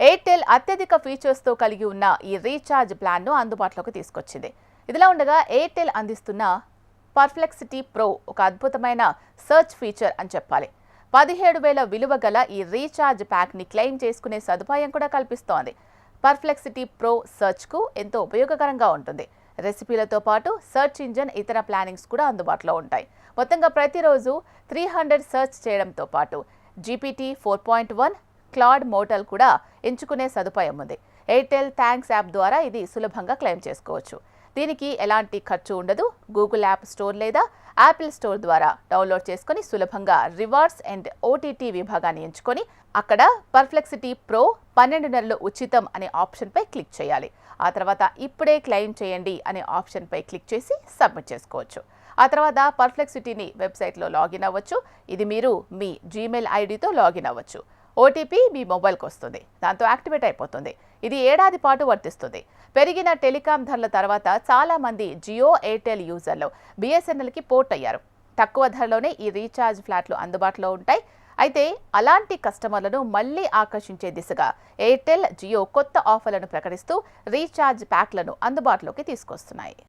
Airtel అత్యధిక ఫీచర్స్తో కలిగి ఉన్న ఈ రీఛార్జ్ ప్లాన్ను అందుబాటులోకి తీసుకొచ్చింది. ఇదిలా ఉండగా ఎయిర్టెల్ అందిస్తున్న పర్ఫ్లెక్సిటీ ప్రో ఒక అద్భుతమైన సెర్చ్ ఫీచర్ అని చెప్పాలి. పదిహేడు వేల విలువ గల ఈ రీఛార్జ్ ప్యాక్ని క్లెయిమ్ చేసుకునే సదుపాయం కూడా కల్పిస్తోంది. పర్ఫ్లెక్సిటీ ప్రో సెర్చ్కు ఎంతో ఉపయోగకరంగా ఉంటుంది. రెసిపీలతో పాటు సెర్చ్ ఇంజన్ ఇతర ప్లానింగ్స్ కూడా అందుబాటులో ఉంటాయి. మొత్తంగా ప్రతిరోజు త్రీ హండ్రెడ్ సెర్చ్ చేయడంతో పాటు GPT four point one Claude model కూడా ఎంచుకునే సదుపాయం ఉంది. ఎయిర్టెల్ థ్యాంక్స్ యాప్ ద్వారా ఇది సులభంగా క్లెయిమ్ చేసుకోవచ్చు. దీనికి ఎలాంటి ఖర్చు ఉండదు. గూగుల్ యాప్ స్టోర్ లేదా యాపిల్ స్టోర్ ద్వారా డౌన్లోడ్ చేసుకొని సులభంగా రివార్డ్స్ అండ్ ఓటీటీ విభాగాన్ని ఎంచుకొని అక్కడ పర్ఫ్లెక్సిటీ ప్రో పన్నెండు నెలలు ఉచితం అనే ఆప్షన్పై క్లిక్ చేయాలి. ఆ తర్వాత ఇప్పుడే క్లెయిమ్ చేయండి అనే ఆప్షన్పై క్లిక్ చేసి సబ్మిట్ చేసుకోవచ్చు. ఆ తర్వాత పర్ఫ్లెక్సిటీని వెబ్సైట్లో లాగిన్ అవ్వచ్చు. ఇది మీరు మీ జీమెయిల్ ఐడితో లాగిన్ అవ్వచ్చు. ఓటీపీ మీ మొబైల్కి వస్తుంది. దాంతో యాక్టివేట్ అయిపోతుంది. ఇది ఏడాది పాటు వర్తిస్తుంది. పెరిగిన టెలికాం ధరల తర్వాత చాలా మంది జియో ఎయిర్టెల్ యూజర్లు బీఎస్ఎన్ఎల్కి పోర్ట్ అయ్యారు. తక్కువ ధరలోనే ఈ రీఛార్జ్ ఫ్లాట్లు అందుబాటులో ఉంటాయి. అయితే అలాంటి కస్టమర్లను మళ్ళీ ఆకర్షించే దిశగా ఎయిర్టెల్ జియో కొత్త ఆఫర్లను ప్రకటిస్తూ రీఛార్జ్ ప్యాక్లను అందుబాటులోకి తీసుకొస్తున్నాయి.